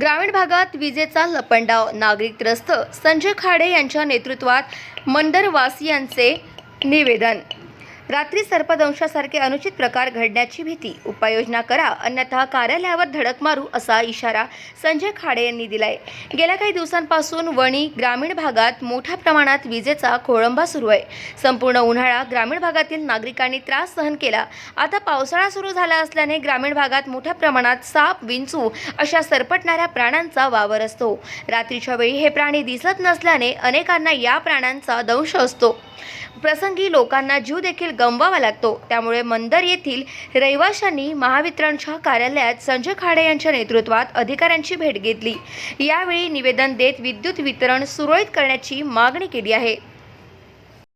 ग्रामीण भागात विजेचा लपंडाव. नागरिक त्रस्त. संजय खाडे यांच्या नेतृत्वात मंदरवासियांचे निवेदन. रात्री सर्पदंशासारखे अनुचित प्रकार घडण्याची भीती. उपाययोजना करा अन्यथा कार्यालयावर धडक मारू असा इशारा संजय खाडे यांनी दिलाय. गेल्या काही दिवसांपासून वणी ग्रामीण भागात मोठ्या प्रमाणात विजेचा खोळंबा सुरू आहे. संपूर्ण उन्हाळा ग्रामीण भागातील नागरिकांनी त्रास सहन केला. आता पावसाळा सुरू झाला असल्याने ग्रामीण भागात मोठ्या प्रमाणात साप विंचू अशा सरपटणाऱ्या प्राण्यांचा वावर असतो. रात्रीच्या वेळी हे प्राणी दिसत नसल्याने अनेकांना या प्राण्यांचा दंश असतो. प्रसंगी लोकांना जीव देखील गमवावा लागतो. त्यामुळे मंदर येथील रहिवाशांनी महावितरणच्या कार्यालयात संजय खाडे यांच्या नेतृत्वात अधिकाऱ्यांची भेट घेतली. यावेळी निवेदन देत विद्युत वितरण सुरळीत करण्याची मागणी केली आहे.